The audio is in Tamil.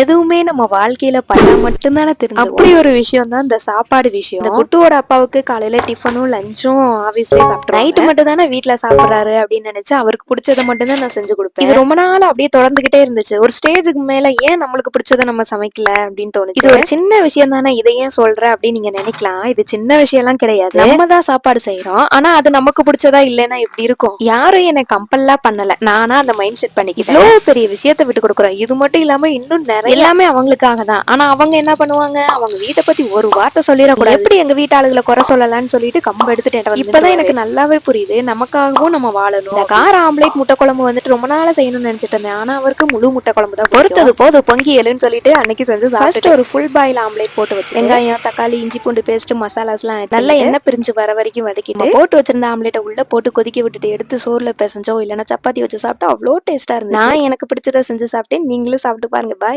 எதுவுமே நம்ம வாழ்க்கையில பண்ணா மட்டும்தானே தெரிஞ்சு அப்படி ஒரு விஷயம் தான் இந்த சாப்பாடு விஷயம். இந்த குட்டுவோட அப்பாவுக்கு காலையில டிஃபனும் லஞ்சும் ஆபீஸ்லயே சாப்பிட்டு நைட்டு மட்டும் தானே வீட்டுல சாப்பிடுறாரு அப்படின்னு நினைச்சு அவருக்கு பிடிச்சத மட்டும் தான் நான் செஞ்சு கொடுப்பேன். இது ரொம்ப நாள் அப்படியே தொடர்ந்துகிட்டே இருந்துச்சு. ஒரு ஸ்டேஜுக்கு மேல ஏன் நம்மளுக்கு பிடிச்சத நம்ம சமைக்கல அப்படின்னு தோணுச்சு? இது ஒரு சின்ன விஷயம் தானே இதை ஏன் சொல்ற அப்படின்னு நீங்க நினைக்கலாம். இது சின்ன விஷயம் எல்லாம் கிடையாது. நம்ம தான் சாப்பாடு செய்யறோம் ஆனா அது நமக்கு பிடிச்சதா இல்லைன்னா எப்படி இருக்கும்? யாரும் என்ன கம்பல்லாம் பண்ணல. நானா அந்த மைண்ட் செட் பண்ணிக்கிட்டேன் பெரிய விஷயத்த விட்டு கொடுக்குறோம். இது மட்டும் இல்லாம இன்னும் எல்லாமே அவங்களுக்காக தான் ஆனா அவங்க என்ன பண்ணுவாங்க? அவங்க வீட்டை பத்தி ஒரு வார்த்தை சொல்லிடக்கூடாது. எப்படி எங்க வீட்டு ஆளுகளை குறை சொல்லலாம்னு சொல்லிட்டு கம்பு எடுத்துட்டு என்கிட்ட வந்து இப்பதான் எனக்கு நல்லாவே புரியுது. நமக்காகவும் நம்ம வாழணும். இந்த கார ஆம்லேட் முட்டை குழம்பு வந்துட்டு ரொம்ப நாளா செய்யணும்னு நினைச்சிட்டு இருந்தேன். ஆனா அவருக்கு முழு முட்டை குழம்பு தான் பொறுத்தது போதும். பொங்கி எழுன்னு சொல்லிட்டு அன்னைக்கு செஞ்சு ஃபர்ஸ்ட் ஒரு ஃபுல் பாயில் ஆம்லேட் போட்டு வச்சு வெங்காயம் தக்காளி இஞ்சி பூண்டு பேஸ்ட் மசாலாஸ் எல்லாம் நல்லா எண்ணெய் பிரிஞ்சு வர வரைக்கும் வதக்கிட்டு போட்டு வச்சிருந்த ஆம்லேட்டை உள்ள போட்டு கொதிக்க விட்டுட்டு எடுத்து சோறுல பிசைஞ்சோ இல்லைன்னா சப்பாத்தி வச்சு சாப்பிட்டா அவ்வளோ டேஸ்டா இருந்துச்சு. நான் எனக்கு பிடிச்சதை செஞ்சு சாப்பிட்டேன். நீங்களும் சாப்பிட்டு பாருங்க. பாய்